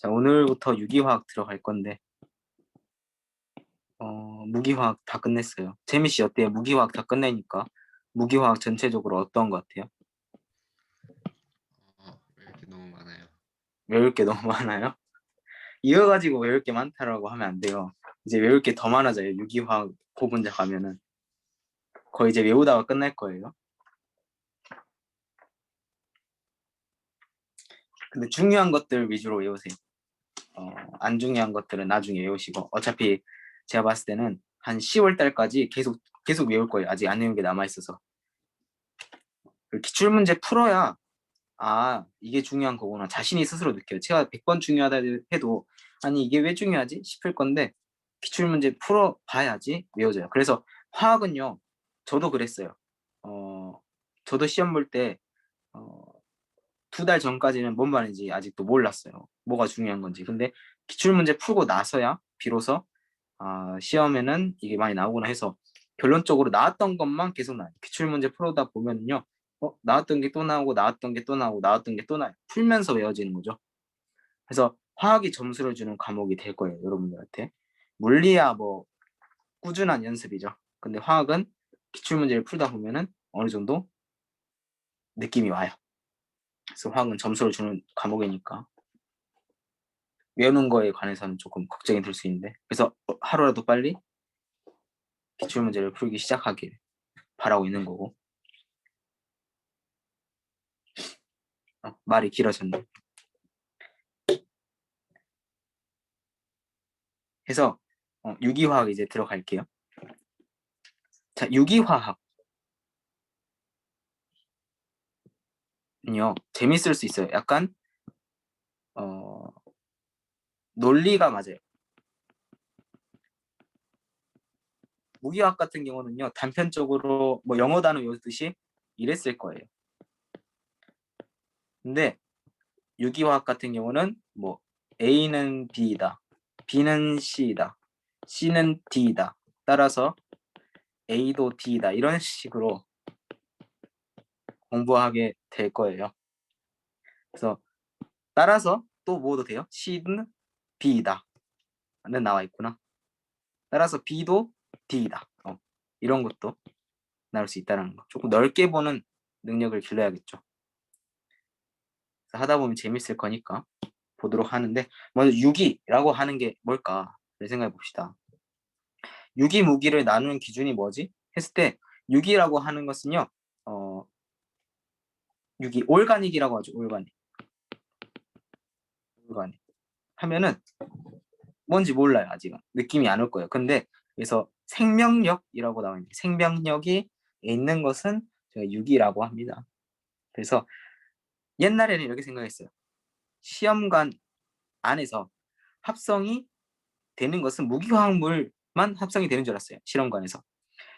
자, 오늘부터 유기화학 들어갈 건데, 어, 무기화학 다 끝냈어요. 재미 씨 어때요? 무기화학 다 끝내니까 무기화학 전체적으로 어떤 것 같아요? 어, 왜 이렇게 너무 많아요? 외울 게 너무 많아요? 이거 가지고 외울 게 많다라고 하면 안 돼요. 이제 외울 게 더 많아져요. 유기화학 고분자 가면은 거의 이제 외우다가 끝날 거예요. 근데 중요한 것들 위주로 외우세요. 어, 안 중요한 것들은 나중에 외우시고 어차피 제가 봤을 때는 한 10월 달까지 계속 계속 외울 거예요. 아직 안 외운 게 남아 있어서. 그 기출 문제 풀어야 아 이게 중요한 거구나 자신이 스스로 느껴요. 제가 100번 중요하다 해도 아니 이게 왜 중요하지 싶을 건데 기출 문제 풀어 봐야지 외워져요. 그래서 화학은요. 저도 그랬어요. 어 저도 시험 볼때 어, 두 달 전까지는 뭔 말인지 아직도 몰랐어요. 뭐가 중요한 건지. 근데 기출 문제 풀고 나서야 비로소 아, 시험에는 이게 많이 나오구나 해서 결론적으로 나왔던 것만 계속 나요. 기출 문제 풀어다 보면요. 어, 나왔던 게 또 나오고 나왔던 게 또 나오고 나왔던 게 또 나요. 풀면서 외워지는 거죠. 그래서 화학이 점수를 주는 과목이 될 거예요. 여러분들한테. 물리야 뭐 꾸준한 연습이죠. 근데 화학은 기출 문제를 풀다 보면은 어느 정도 느낌이 와요. 그래서 화학은 점수를 주는 과목이니까 외우는 거에 관해서는 조금 걱정이 될 수 있는데 그래서 하루라도 빨리 기출 문제를 풀기 시작하길 바라고 있는 거고 어, 말이 길어졌네. 해서 어, 유기화학 이제 들어갈게요. 자, 유기화학 요 재밌을 수 있어요. 약간 어, 논리가 맞아요. 무기화학 같은 경우는요 단편적으로 뭐 영어 단어 외우듯이 이랬을 거예요. 근데 유기화학 같은 경우는 뭐 A는 B이다, B는 C이다, C는 D이다. 따라서 A도 D이다 이런 식으로 공부하게 될 거예요. 그래서 따라서 또 뭐도 돼요? C는 B이다. 는 나와 있구나. 따라서 B도 D이다. 어, 이런 것도 나올 수 있다는 거. 조금 넓게 보는 능력을 길러야겠죠. 하다 보면 재밌을 거니까 보도록 하는데 먼저 유기라고 하는 게 뭘까를 생각해 봅시다. 유기 무기를 나누는 기준이 뭐지? 했을 때 유기라고 하는 것은요. 어, 유기 올가닉이라고 하죠. 올가닉. 올가닉. 하면은 뭔지 몰라요. 아직은. 느낌이 안 올 거예요. 근데 그래서 생명력이라고 나와 있는데 생명력이 있는 것은 제가 유기라고 합니다. 그래서 옛날에는 이렇게 생각했어요. 시험관 안에서 합성이 되는 것은 무기화학물만 합성이 되는 줄 알았어요. 실험관에서.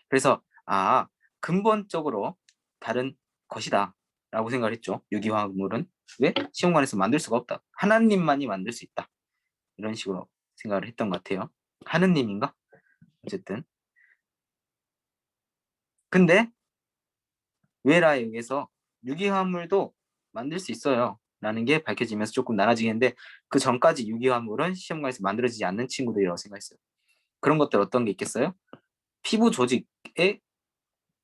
그래서 아 근본적으로 다른 것이다 라고 생각을 했죠. 유기화학물은 왜? 시험관에서 만들 수가 없다. 하나님만이 만들 수 있다. 이런 식으로 생각을 했던 것 같아요. 하느님인가? 어쨌든 근데 외라에 의해서 유기화합물도 만들 수 있어요. 라는 게 밝혀지면서 조금 나눠지겠는데 그 전까지 유기화합물은 시험관에서 만들어지지 않는 친구들이라고 생각했어요. 그런 것들 어떤 게 있겠어요? 피부 조직의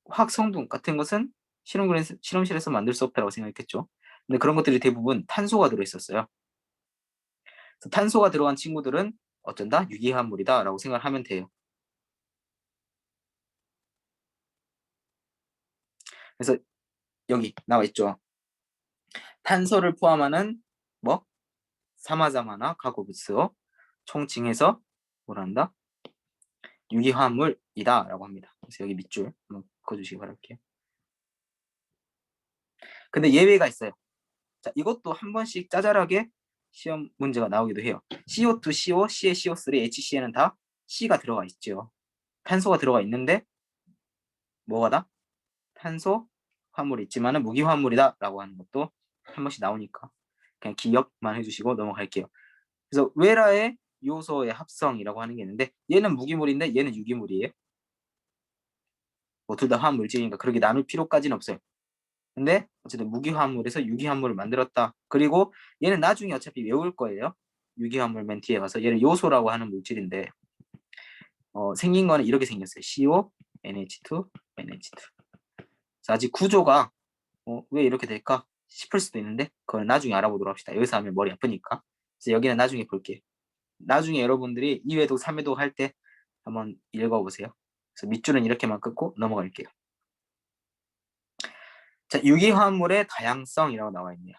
화학 성분 같은 것은 실험실에서, 실험실에서 만들 수 없다고 생각했겠죠. 근데 그런 것들이 대부분 탄소가 들어있었어요. 탄소가 들어간 친구들은 어쩐다? 유기화합물이다 라고 생각하면 돼요. 그래서 여기 나와 있죠. 탄소를 포함하는 뭐 사마자마나 가고부스어 총칭해서 뭐란다? 유기화합물이다 라고 합니다. 그래서 여기 밑줄 한번 그어주시기 바랄게요. 근데 예외가 있어요. 자, 이것도 한 번씩 짜잘하게 시험 문제가 나오기도 해요. CO2, CO, CA, CO3, HC에는 다 C가 들어가 있죠. 탄소가 들어가 있는데 뭐가 다? 탄소 화물이 있지만은 무기 화물이다 라고 하는 것도 한 번씩 나오니까 그냥 기억만 해주시고 넘어갈게요. 그래서 외라의 요소의 합성이라고 하는 게 있는데 얘는 무기물인데 얘는 유기물이에요. 뭐 둘 다 화물질이니까 그렇게 나눌 필요까지는 없어요. 근데 어쨌든 무기화합물에서 유기화합물을 만들었다. 그리고 얘는 나중에 어차피 외울 거예요. 유기화물 맨 뒤에 와서 얘를 요소라고 하는 물질인데 어, 생긴 거는 이렇게 생겼어요. CO, NH2, NH2. 그래서 아직 구조가 어, 왜 이렇게 될까 싶을 수도 있는데 그걸 나중에 알아보도록 합시다. 여기서 하면 머리 아프니까. 그래서 여기는 나중에 볼게요. 나중에 여러분들이 2회독, 3회독 할때 한번 읽어보세요. 그래서 밑줄은 이렇게만 끊고 넘어갈게요. 자, 유기화합물의 다양성이라고 나와 있네요.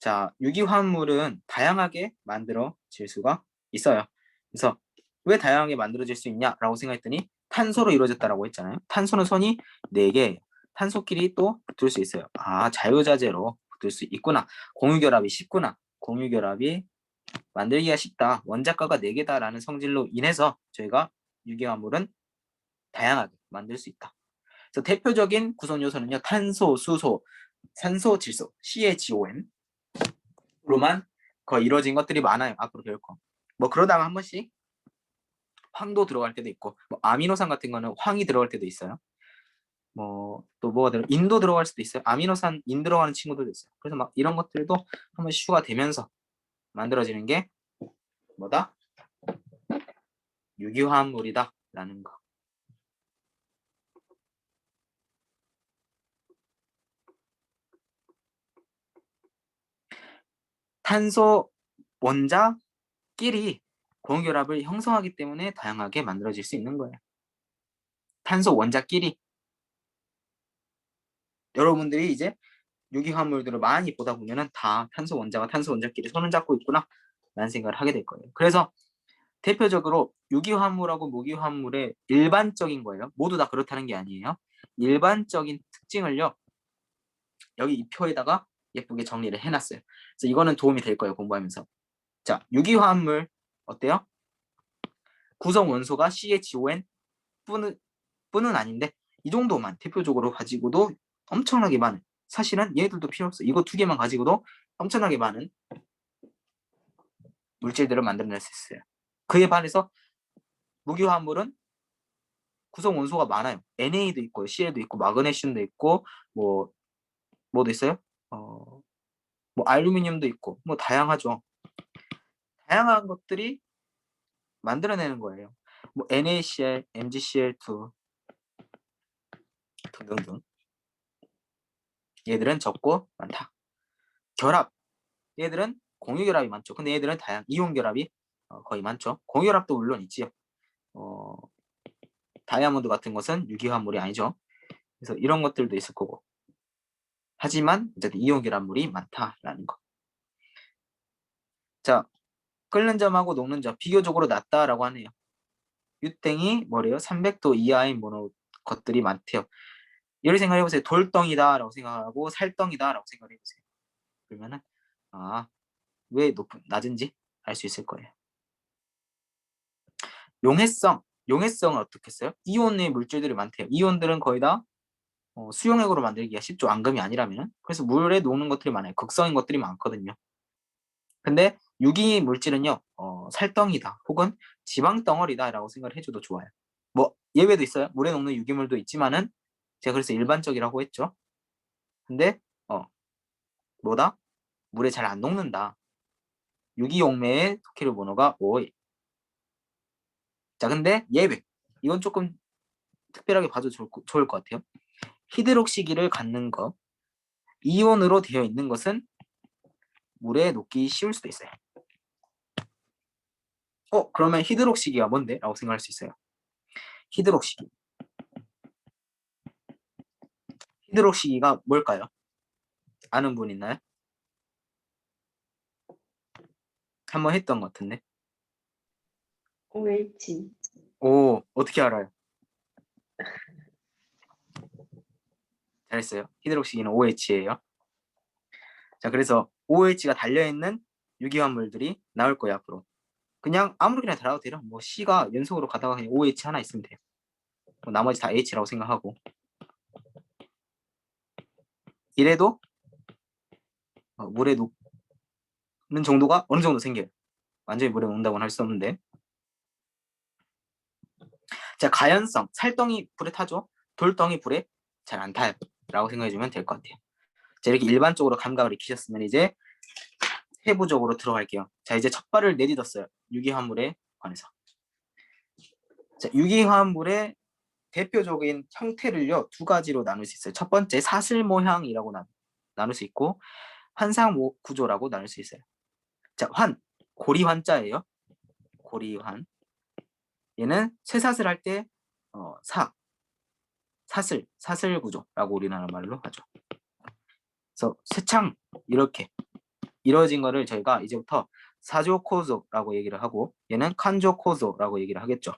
자, 유기화합물은 다양하게 만들어질 수가 있어요. 그래서 왜 다양하게 만들어질 수 있냐라고 생각했더니 탄소로 이루어졌다라고 했잖아요. 탄소는 선이 4개, 탄소끼리 또 붙을 수 있어요. 아, 자유자재로 붙을 수 있구나. 공유결합이 쉽구나. 공유결합이 만들기가 쉽다. 원자가가 4개다라는 성질로 인해서 저희가 유기화물은 다양하게 만들 수 있다. 그래서 대표적인 구성 요소는요. 탄소, 수소, 산소, 질소, CHON 로만 거의 이루어진 것들이 많아요. 앞으로 배울 거. 뭐 그러다가 한 번씩 황도 들어갈 때도 있고 뭐 아미노산 같은 거는 황이 들어갈 때도 있어요. 뭐 또 뭐가 들어 인도 들어갈 수도 있어요. 아미노산 인 들어가는 친구들도 있어요. 그래서 막 이런 것들도 한 번씩 추가되면서 만들어지는 게 뭐다? 유기화합물이다라는 거. 탄소 원자끼리 공결합을 형성하기 때문에 다양하게 만들어질 수 있는 거예요. 탄소 원자끼리 여러분들이 이제 유기화합물들을 많이 보다 보면은 다 탄소 원자가 탄소 원자끼리 손을 잡고 있구나 라는 생각을 하게 될 거예요. 그래서 대표적으로 유기화합물하고 무기화합물의 일반적인 거예요. 모두 다 그렇다는 게 아니에요. 일반적인 특징을요. 여기 이 표에다가 예쁘게 정리를 해놨어요. 그래서 이거는 도움이 될 거예요. 공부하면서. 자, 유기화합물 어때요? 구성 원소가 CHON 뿐은, 뿐은 아닌데 이 정도만 대표적으로 가지고도 엄청나게 많은 사실은 얘들도 필요 없어. 이거 두 개만 가지고도 엄청나게 많은 물질들을 만들어낼 수 있어요. 그에 반해서 무기화합물은 구성 원소가 많아요. NA도 있고 CL도 있고 마그네슘도 있고 뭐 뭐도 있어요? 어, 뭐 알루미늄도 있고 뭐 다양하죠. 다양한 것들이 만들어내는 거예요. 뭐 NaCl, MgCl2 등등등. 얘들은 적고 많다. 결합. 얘들은 공유결합이 많죠. 근데 얘들은 다양 이온 결합이 어, 거의 많죠. 공유결합도 물론 있지요. 어, 다이아몬드 같은 것은 유기화합물이 아니죠. 그래서 이런 것들도 있을 거고. 하지만 어쨌든 이온 결합물이 많다라는 거. 자, 끓는 점하고 녹는 점 비교적으로 낮다라고 하네요. 유땡이 뭐래요? 300도 이하인 모노 것들이 많대요. 이렇게 생각해 보세요. 돌덩이다라고 생각하고 살덩이다라고 생각해 보세요. 그러면은 아, 왜 높은 낮은지 알 수 있을 거예요. 용해성, 용해성은 어떻게 써요? 이온의 물질들이 많대요. 이온들은 거의 다 어, 수용액으로 만들기가 쉽죠. 앙금이 아니라면. 그래서 물에 녹는 것들이 많아요. 극성인 것들이 많거든요. 근데 유기 물질은요, 어, 살덩이다 혹은 지방 덩어리다 라고 생각을 해줘도 좋아요. 뭐 예외도 있어요. 물에 녹는 유기물도 있지만은 제가 그래서 일반적이라고 했죠. 근데 어 뭐다? 물에 잘 안 녹는다. 유기용매의 토키르 번호가 5. 자, 근데 예외. 이건 조금 특별하게 봐도 좋을 것 같아요. 히드록시기를 갖는 것. 이온으로 되어 있는 것은 물에 녹기 쉬울 수도 있어요. 어, 그러면 히드록시기가 뭔데? 라고 생각할 수 있어요. 히드록시기. 히드록시기가 뭘까요? 아는 분 있나요? 한번 했던 것 같은데. OH. 오, 어떻게 알아요? 잘했어요. 히드록시기는 OH예요. 자, 그래서 OH가 달려있는 유기화물들이 나올 거예요, 앞으로. 그냥 아무렇게나 달아도 돼요. 뭐 C가 연속으로 가다가 그냥 OH 하나 있으면 돼요. 뭐 나머지 다 H라고 생각하고. 이래도 어, 물에 녹는 정도가 어느 정도 생겨요. 완전히 물에 녹는다고는 할 수 없는데. 자, 가연성. 살덩이 불에 타죠. 돌덩이 불에 잘 안 타요. 라고 생각해 주면 될 것 같아요. 자, 이렇게 일반적으로 감각을 익히셨으면 이제 세부적으로 들어갈게요. 자, 이제 첫 발을 내딛었어요. 유기화물에 관해서. 자, 유기화물의 대표적인 형태를요, 두 가지로 나눌 수 있어요. 첫 번째, 사슬 모양이라고 나, 나눌 수 있고, 환상 모- 구조라고 나눌 수 있어요. 자, 환, 고리 환자예요. 고리 환. 얘는 쇠사슬 할 때, 어, 사, 사슬, 사슬 구조라고 우리나라 말로 하죠. 그래서 쇠창, 이렇게 이루어진 거를 저희가 이제부터 사조 코조라고 얘기를 하고 얘는 칸조 코조라고 얘기를 하겠죠.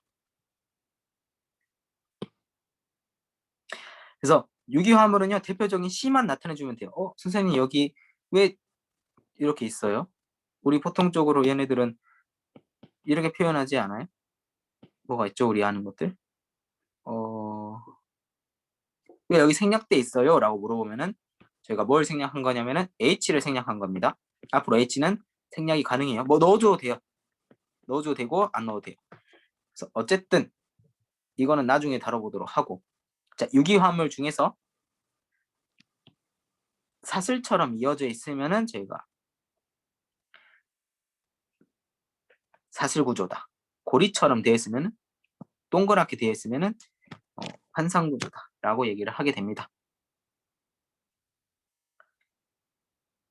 그래서 유기화물은요 대표적인 C만 나타내주면 돼요. 어 선생님 여기 왜 이렇게 있어요? 우리 보통적으로 얘네들은 이렇게 표현하지 않아요? 뭐가 있죠? 우리 아는 것들? 어... 왜 여기 생략돼 있어요? 라고 물어보면은 저희가 뭘 생략한 거냐면은 H를 생략한 겁니다. 앞으로 H는 생략이 가능해요. 뭐 넣어줘도 돼요. 넣어줘도 되고 안 넣어도 돼요. 그래서 어쨌든 이거는 나중에 다뤄보도록 하고 자 유기화물 중에서 사슬처럼 이어져 있으면은 저희가 사슬 구조다. 고리처럼 되어 있으면 동그랗게 되어 있으면은 어, 환상 구조다 라고 얘기를 하게 됩니다.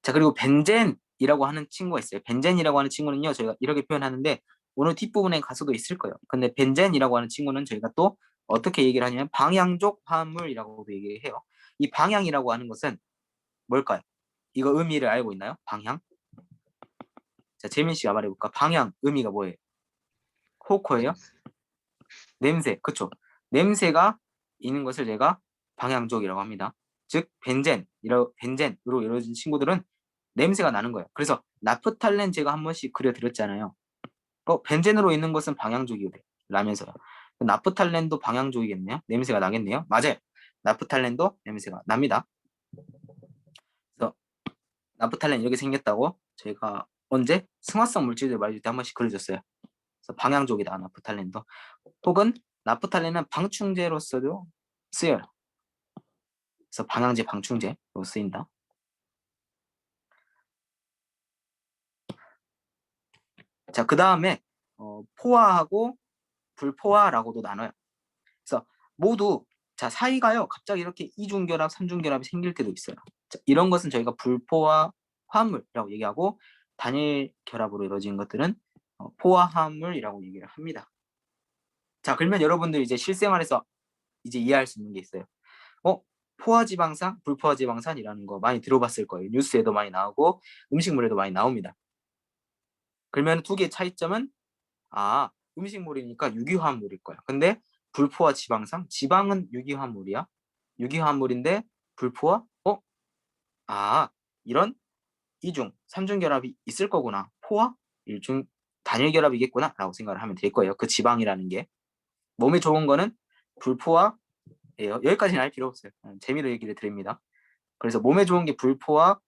자 그리고 벤젠이라고 하는 친구가 있어요. 벤젠이라고 하는 친구는요 저희가 이렇게 표현하는데 오늘 뒷부분에 가서도 있을 거예요. 근데 벤젠이라고 하는 친구는 저희가 또 어떻게 얘기를 하냐면 방향족 화합물이라고도 얘기를 해요. 이 방향이라고 하는 것은 뭘까요? 이거 의미를 알고 있나요? 방향? 자 재민 씨가 말해볼까? 방향 의미가 뭐예요? 호코예요? 냄새, 그쵸? 냄새가 있는 것을 제가 방향족이라고 합니다. 즉 벤젠, 이러, 벤젠으로 이루어진 친구들은 냄새가 나는 거예요. 그래서 나프탈렌 제가 한 번씩 그려드렸잖아요. 어, 벤젠으로 있는 것은 방향족이 래 라면서요. 나프탈렌도 방향족이겠네요. 냄새가 나겠네요. 맞아요. 나프탈렌도 냄새가 납니다. 그래서 나프탈렌 이렇게 생겼다고 저희가 언제 승화성 물질들 말해줄 때 한 번씩 그려줬어요. 그래서 방향족이다 나프탈렌도. 혹은 나프탈렌은 방충제로서도 쓰여요. 그래서 방향제, 방충제로 쓰인다. 자, 그 다음에 어, 포화하고 불포화라고도 나눠요. 그래서 모두 자 사이가요 갑자기 이렇게 이중결합, 삼중결합이 생길 때도 있어요. 자, 이런 것은 저희가 불포화 화합물이라고 얘기하고 단일 결합으로 이루어진 것들은 어, 포화 화합물이라고 얘기를 합니다. 자 그러면 여러분들 이제 실생활에서 이제 이해할 수 있는 게 있어요. 어 포화지방산, 불포화지방산이라는 거 많이 들어봤을 거예요. 뉴스에도 많이 나오고 음식물에도 많이 나옵니다. 그러면 두 개의 차이점은 아 음식물이니까 유기화합물일 거야. 근데 불포화 지방산, 지방은 유기화합물이야. 유기화합물인데 불포화? 어? 아 이런 이중, 삼중 결합이 있을 거구나. 포화, 일중, 단일 결합이겠구나 라고 생각을 하면 될 거예요. 그 지방이라는 게. 몸에 좋은 거는 불포화 예요. 여기까지는 알 필요 없어요. 음, 재미로 얘기를 드립니다. 그래서 몸에 좋은 게 불포화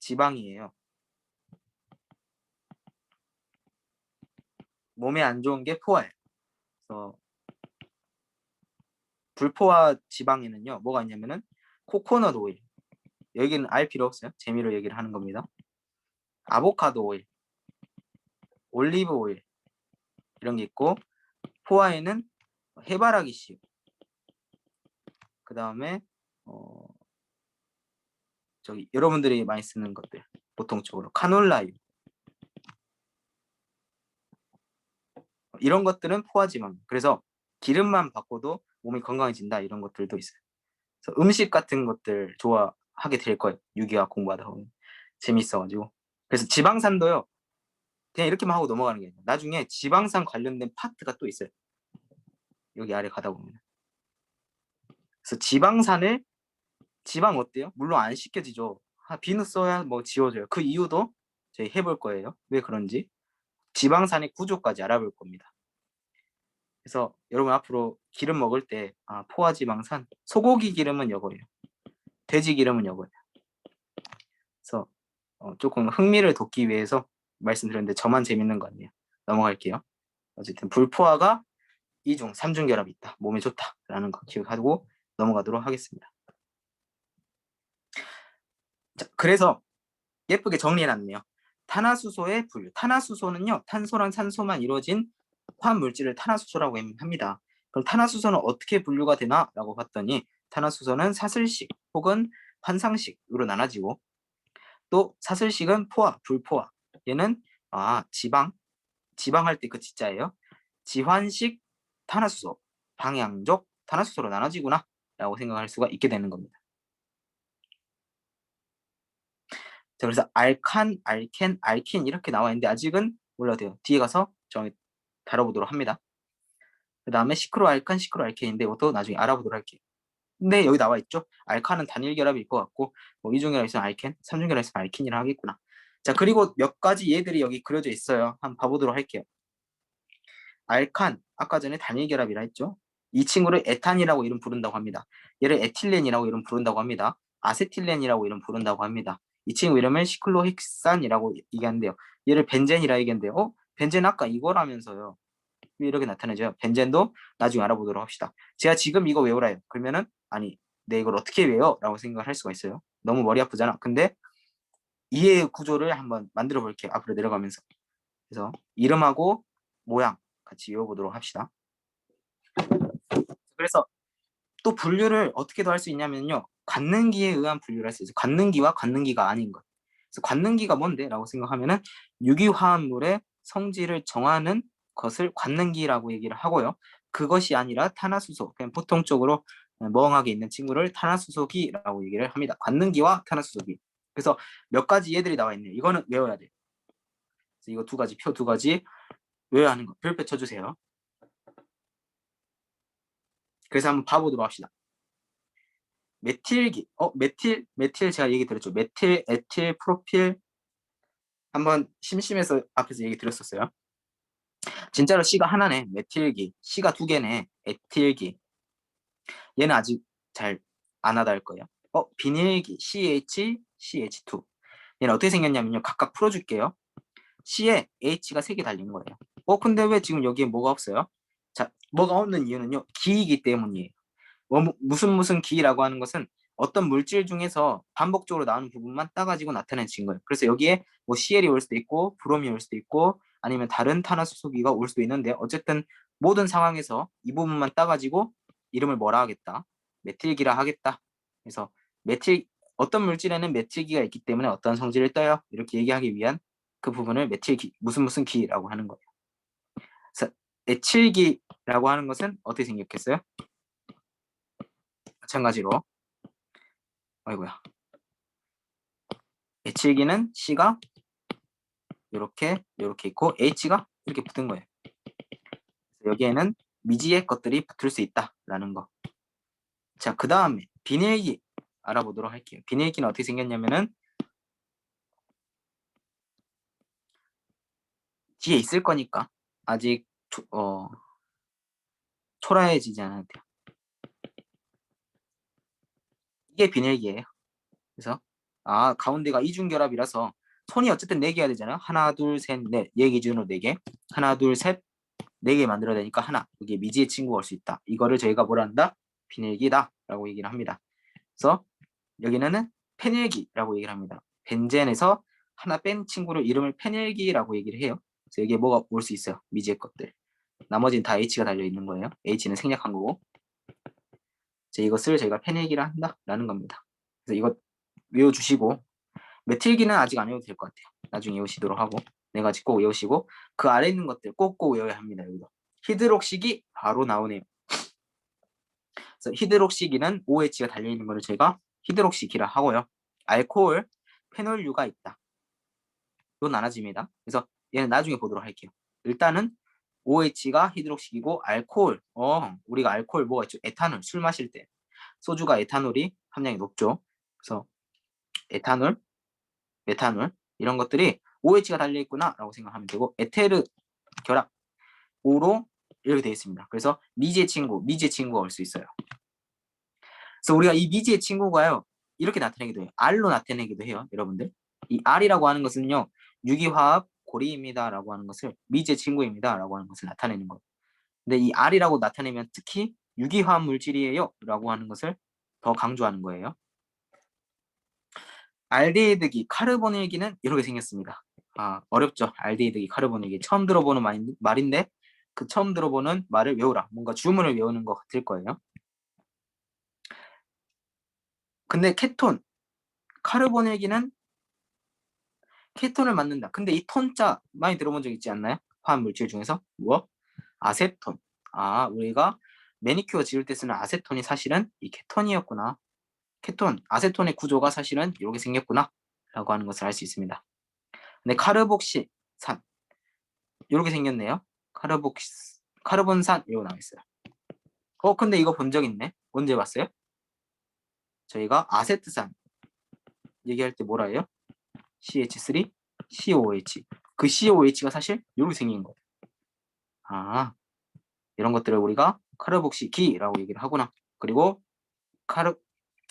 지방이에요. 몸에 안 좋은 게 포화예요. 그래서 불포화 지방에는요, 뭐가 있냐면은 코코넛 오일. 여기는 알 필요 없어요. 재미로 얘기를 하는 겁니다. 아보카도 오일, 올리브 오일 이런 게 있고 포화에는 해바라기 씨. 그 다음에 어 저기 여러분들이 많이 쓰는 것들 보통적으로 카놀라유 이런 것들은 포화지방. 그래서 기름만 바꿔도 몸이 건강해진다 이런 것들도 있어요. 그래서 음식 같은 것들 좋아하게 될 거예요. 유기화 공부하다 보면 재밌어가지고. 그래서 지방산도요. 그냥 이렇게만 하고 넘어가는 게 아니라 나중에 지방산 관련된 파트가 또 있어요. 여기 아래 가다 보면. 그래서 지방산을 지방 어때요? 물론 안 씻겨지죠. 아, 비누 써야 뭐 지워져요. 그 이유도 저희 해볼 거예요. 왜 그런지. 지방산의 구조까지 알아볼 겁니다. 그래서 여러분 앞으로 기름 먹을 때 아, 포화지방산, 소고기 기름은 이거예요. 돼지 기름은 이거예요. 그래서 어, 조금 흥미를 돋기 위해서 말씀드렸는데 저만 재밌는 거 아니에요. 넘어갈게요. 어쨌든 불포화가 2중, 3중 결합이 있다. 몸에 좋다라는 거 기억하고 넘어가도록 하겠습니다. 자, 그래서 예쁘게 정리해놨네요. 탄화수소의 분류. 탄화수소는요, 탄소랑 산소만 이루어진 화학 물질을 탄화수소라고 합니다. 그럼 탄화수소는 어떻게 분류가 되나 라고 봤더니 탄화수소는 사슬식 혹은 환상식으로 나눠지고 또 사슬식은 포화, 불포화. 얘는 아 지방, 지방할 때 그 지자예요. 지환식 탄화수소, 방향적 탄화수소로 나눠지구나 라고 생각할 수가 있게 되는 겁니다. 자, 그래서 알칸, 알켄, 알킨 이렇게 나와 있는데 아직은 몰라도 돼요. 뒤에 가서 정리 다뤄보도록 합니다. 그 다음에 시크로알칸, 시크로알켄인데 이것도 나중에 알아보도록 할게요. 근데 여기 나와 있죠. 알칸은 단일 결합일 것 같고 뭐 이중결합 있으면 알켄, 삼중결합 있으면 알킨이라 하겠구나. 자 그리고 몇 가지 얘들이 여기 그려져 있어요. 한번 봐보도록 할게요. 알칸 아까 전에 단일 결합이라 했죠. 이 친구를 에탄이라고 이름 부른다고 합니다. 얘를 에틸렌이라고 이름 부른다고 합니다. 아세틸렌이라고 이름 부른다고 합니다. 이 친구 이름을 시클로헥산이라고 얘기하는데요. 얘를 벤젠이라 얘기하는데요. 어? 벤젠 아까 이거라면서요. 왜 이렇게 나타내죠? 벤젠도 나중에 알아보도록 합시다. 제가 지금 이거 외우라 요. 그러면은 아니 내 이걸 어떻게 외워? 라고 생각을 할 수가 있어요. 너무 머리 아프잖아. 근데 이해 구조를 한번 만들어 볼게요. 앞으로 내려가면서. 그래서 이름하고 모양 같이 외워보도록 합시다. 그래서 또 분류를 어떻게 더 할 수 있냐면요. 관능기에 의한 분류를 할 수 있어요. 관능기와 관능기가 아닌 것. 그래서 관능기가 뭔데? 라고 생각하면은 유기화합물의 성질을 정하는 것을 관능기라고 얘기를 하고요. 그것이 아니라 탄화수소, 그냥 보통적으로 멍하게 있는 친구를 탄화수소기라고 얘기를 합니다. 관능기와 탄화수소기. 그래서 몇 가지 얘들이 나와 있네요. 이거는 외워야 돼요. 이거 두 가지, 표 두 가지 외워야 하는 거. 별표 쳐주세요. 그래서 한번 봐보도록 합시다. 메틸기, 어, 메틸, 메틸 제가 얘기 드렸죠. 메틸, 에틸, 프로필. 한번 심심해서 앞에서 얘기 드렸었어요. 진짜로 C가 하나네. 메틸기. C가 두 개네. 에틸기. 얘는 아직 잘안 와닿을 거예요. 어, 비닐기. CH, CH2. 얘는 어떻게 생겼냐면요. 각각 풀어줄게요. C에 H가 세 개 달린 거예요. 어, 근데 왜 지금 여기에 뭐가 없어요? 자, 뭐가 없는 이유는요. 기이기 때문이에요. 뭐, 무슨 무슨 기라고 하는 것은 어떤 물질 중에서 반복적으로 나오는 부분만 따가지고 나타낸 증거예요. 그래서 여기에 뭐 CL이 올 수도 있고 브롬이 올 수도 있고 아니면 다른 탄화수소기가 올 수도 있는데 어쨌든 모든 상황에서 이 부분만 따가지고 이름을 뭐라 하겠다. 메틸기라 하겠다. 그래서 메틸 어떤 물질에는 메틸기가 있기 때문에 어떤 성질을 떠요. 이렇게 얘기하기 위한 그 부분을 메틸기 무슨 무슨 기라고 하는 거예요. 에틸기라고 하는 것은 어떻게 생겼겠어요? 마찬가지로 아이고야 에틸기는 C가 이렇게 이렇게 있고 H가 이렇게 붙은 거예요. 여기에는 미지의 것들이 붙을 수 있다라는 거. 자, 그 다음에 비닐기 알아보도록 할게요. 비닐기는 어떻게 생겼냐면은 뒤에 있을 거니까 아직 초, 어, 초라해지지 않아도 돼요. 이게 비닐기예요. 그래서 아 가운데가 이중결합이라서 손이 어쨌든 4개 해야 되잖아요. 하나, 둘, 셋, 넷. 얘 기준으로 4개. 하나, 둘, 셋, 4개 만들어야 되니까 하나. 여기에 미지의 친구가 올 수 있다. 이거를 저희가 뭐라 한다? 비닐기다. 라고 얘기를 합니다. 그래서 여기는 페닐기라고 얘기를 합니다. 벤젠에서 하나 뺀 친구를 이름을 페닐기라고 얘기를 해요. 여기에 뭐가 올 수 있어요. 미지의 것들. 나머지는 다 H가 달려 있는 거예요. H는 생략한 거고. 이제 이것을 저희가 페닐기라 한다라는 겁니다. 그래서 이거 외워주시고 메틸기는 아직 안 외워도 될 것 같아요. 나중에 외우시도록 하고 네 가지 꼭 외우시고 그 아래 있는 것들 꼭꼭 외워야 합니다. 여기도 히드록식이 바로 나오네요. 그래서 히드록식이는 OH가 달려있는 거를 제가 히드록식이라 하고요. 알코올, 페놀류가 있다. 요 나눠집니다. 그래서 얘는 나중에 보도록 할게요. 일단은 OH가 히드록식이고 알코올, 어 우리가 알코올 뭐가 있죠? 에탄올, 술 마실 때 소주가 에탄올이 함량이 높죠. 그래서 에탄올, 메탄올 이런 것들이 OH가 달려 있구나라고 생각하면 되고 에테르 결합 O로 이렇게 되어 있습니다. 그래서 미지의 친구, 미지의 친구가 올 수 있어요. 그래서 우리가 이 미지의 친구가요 이렇게 나타내기도 해요. R로 나타내기도 해요, 여러분들. 이 R이라고 하는 것은요 유기화합 고리입니다라고 하는 것을 미지의 친구입니다라고 하는 것을 나타내는 거예요. 근데 이 R이라고 나타내면 특히 유기화합 물질이에요라고 하는 것을 더 강조하는 거예요. 알데히드기, 카르보닐기는 이렇게 생겼습니다. 아 어렵죠. 알데히드기 카르보닉이 처음 들어보는 말- 말인데 그 처음 들어보는 말을 외우라. 뭔가 주문을 외우는 것 같을 거예요. 근데 케톤 카르보닐기는 케톤을 만든다. 근데 이 톤자 많이 들어본 적 있지 않나요? 화학 물질 중에서 뭐? 아세톤. 아 우리가 매니큐어 지울 때 쓰는 아세톤이 사실은 이 케톤이었구나. 케톤, 아세톤의 구조가 사실은 이렇게 생겼구나. 라고 하는 것을 알 수 있습니다. 근데 카르복시 산 이렇게 생겼네요. 카르복시 카르본산 이거 나와 있어요. 어 근데 이거 본 적 있네. 언제 봤어요? 저희가 아세트산 얘기할 때 뭐라 해요? CH3, COOH. 그 COOH가 사실 이렇게 생긴 거예요. 아, 이런 것들을 우리가 카르복시기라고 얘기를 하구나. 그리고 카르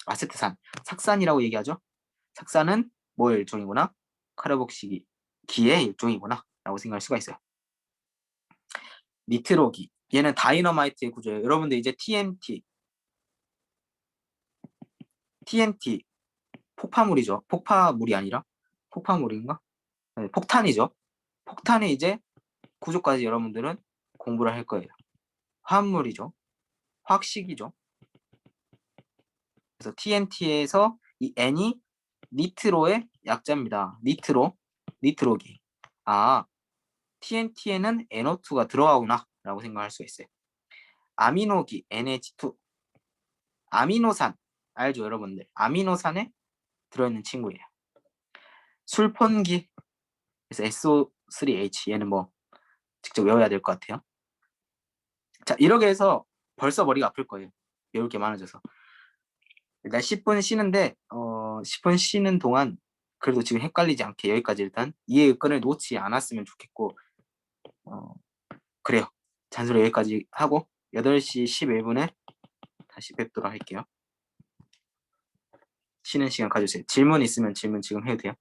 아세트산, 삭산이라고 얘기하죠. 삭산은 뭐의 일종이구나? 카르복시기 기의 일종이구나. 라고 생각할 수가 있어요. 니트로기. 얘는 다이너마이트의 구조예요. 여러분들 이제 TNT TNT 폭파물이죠. 폭파물이 아니라 폭파물인가? 네, 폭탄이죠. 폭탄의 이제 구조까지 여러분들은 공부를 할 거예요. 화합물이죠. 화학식이죠. 그래서 TNT에서 이 N이 니트로의 약자입니다. 니트로, 니트로기. 아, TNT에는 NO2가 들어가구나 라고 생각할 수가 있어요. 아미노기 NH2 아미노산 알죠 여러분들 아미노산에 들어있는 친구예요. 술폰기 그래서 SO3H 얘는 뭐 직접 외워야 될 것 같아요. 자 이렇게 해서 벌써 머리가 아플 거예요. 외울 게 많아져서 일단 10분 쉬는데 어 10분 쉬는 동안 그래도 지금 헷갈리지 않게 여기까지 일단 이해의 끈을 놓지 않았으면 좋겠고 어 그래요. 잔소리 여기까지 하고 8시 11분에 다시 뵙도록 할게요. 쉬는 시간 가주세요. 질문 있으면 질문 지금 해도 돼요.